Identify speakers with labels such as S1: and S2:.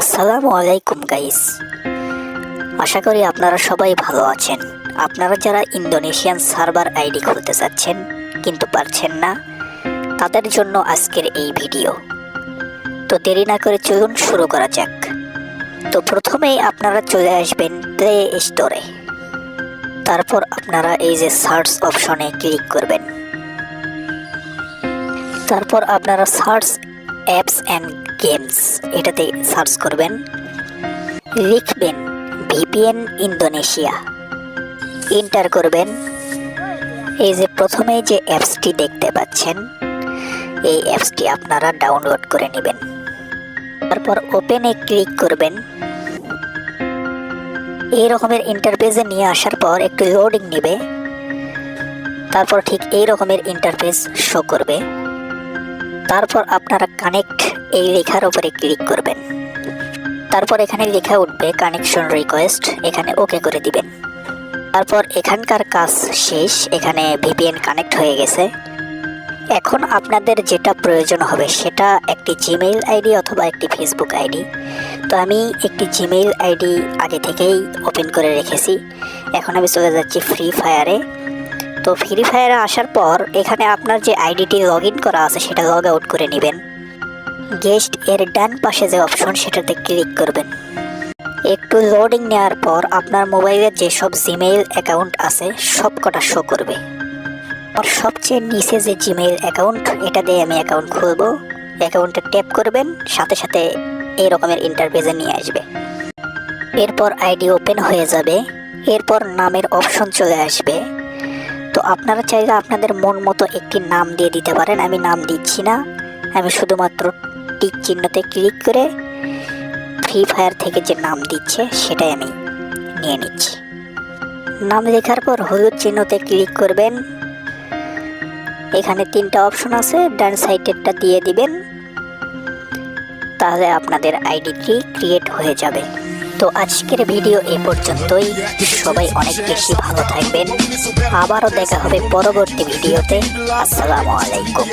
S1: আসসালামু আলাইকুম গাইস আশা করি আপনারা সবাই ভালো আছেন। আপনারা যারা ইন্দোনেশিয়ান সার্ভার আইডি খুলতে চাচ্ছেন, কিন্তু পারছেন না, তাদের জন্য আজকের এই ভিডিও। তো দেরি না করে চলুন শুরু করা যাক। তো প্রথমেই আপনারা চলে আসবেন প্লে স্টোরে তারপর আপনারা এই যে সার্চ অপশনে ক্লিক করবেন। তারপর আপনারা সার্চ অ্যাপস অ্যান্ড গেমস এটাতে সার্চ করবেন। লিখবেন ভিপিএন ইন্দোনেশিয়া এন্টার করবেন। এই যে প্রথমে যে অ্যাপসটি দেখতে পাচ্ছেন, এই অ্যাপসটি আপনারা ডাউনলোড করে নেবেন। তারপর ওপেনে ক্লিক করবেন। এই রকমের ইন্টারফেসে নিয়ে আসার পর একটু লোডিং নেবে। তারপর ঠিক এই রকমের ইন্টারফেস শো করবে। তারপর আপনারা কানেক্ট এই লেখার উপরে ক্লিক করবেন। তারপর এখানে লেখা উঠবে কানেকশন রিকোয়েস্ট এখানে ওকে করে দিবেন। তারপর এখানকার কাজ শেষ, এখানে ভিপিএন কানেক্ট হয়ে গেছে। এখন আপনাদের যেটা প্রয়োজন হবে সেটা একটি জিমেইল আইডি অথবা একটি ফেসবুক আইডি। তো আমি একটি জিমেইল আইডি আগে থেকেই ওপেন করে রেখেছি। এখন আমি চলে যাচ্ছি ফ্রি ফায়ারে তো ফ্রি ফায়ারে আসার পর এখানে আপনার যে আইডিটি লগ করা আছে সেটা লগ আউট করে নেবেন। গেস্ট এর ডান পাশে যে অপশন সেটাতে ক্লিক করবেন। একটু লোডিং নেওয়ার পর আপনার মোবাইলে যেসব জিমেইল অ্যাকাউন্ট আছে সব কটা শো করবে। আর সবচেয়ে নিচে যে জিমেইল অ্যাকাউন্ট এটা দিয়ে আমি অ্যাকাউন্ট খুলবো। অ্যাকাউন্টে ট্যাপ করবেন, সাথে সাথে এই রকমের ইন্টারফেসে নিয়ে আসবে। এরপর আইডি ওপেন হয়ে যাবে। এরপর নামের অপশন চলে আসবে। তো আপনারা চাইলে আপনাদের মন মতো একটি নাম দিয়ে দিতে পারেন। আমি নাম দিচ্ছি না। আমি শুধুমাত্র টিক চিহ্নতে ক্লিক করে ফ্রি ফায়ার থেকে যে নাম দিচ্ছে, সেটাই আমি নিয়ে নিচ্ছি। নাম লেখার পর হলুদ চিহ্নতে ক্লিক করবেন। এখানে তিনটা অপশন আছে, ডান সাইডেরটা দিয়ে দিবেন। তাহলে আপনাদের আইডিটি ক্রিয়েট হয়ে যাবে। তো আজকের ভিডিও এ পর্যন্তই। সবাই অনেক বেশি ভালো থাকবেন। আবারও দেখা হবে পরবর্তী ভিডিওতে। আসসালামু আলাইকুম।